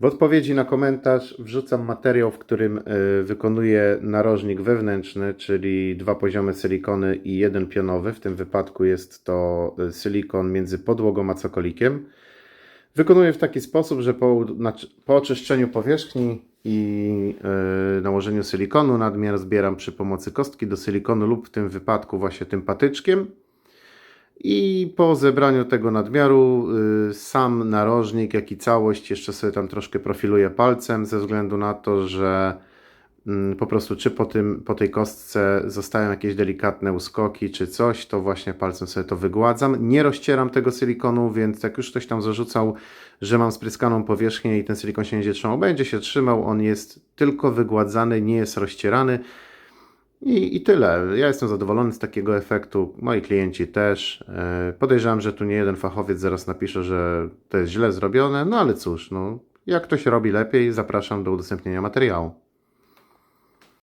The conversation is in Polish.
W odpowiedzi na komentarz wrzucam materiał, w którym y, wykonuję narożnik wewnętrzny, czyli dwa poziomy silikony i jeden pionowy. W tym wypadku jest to y, silikon między podłogą a cokolikiem. Wykonuję w taki sposób, że po, po oczyszczeniu powierzchni i y, nałożeniu silikonu nadmiar zbieram przy pomocy kostki do silikonu lub w tym wypadku właśnie tym patyczkiem. I po zebraniu tego nadmiaru, y, sam narożnik, jak i całość, jeszcze sobie tam troszkę profiluję palcem, ze względu na to, że mm, po prostu czy po, tym, po tej kostce zostają jakieś delikatne uskoki, czy coś, to właśnie palcem sobie to wygładzam. Nie rozcieram tego silikonu, więc jak już ktoś tam zarzucał, że mam spryskaną powierzchnię i ten silikon się nie będzie trzymał, będzie się trzymał. On jest tylko wygładzany, nie jest rozcierany. I, I tyle. Ja jestem zadowolony z takiego efektu. Moi klienci też. E, Podejrzewam, że tu nie jeden fachowiec zaraz napisze, że to jest źle zrobione, no ale cóż, no, jak ktoś robi lepiej, zapraszam do udostępnienia materiału.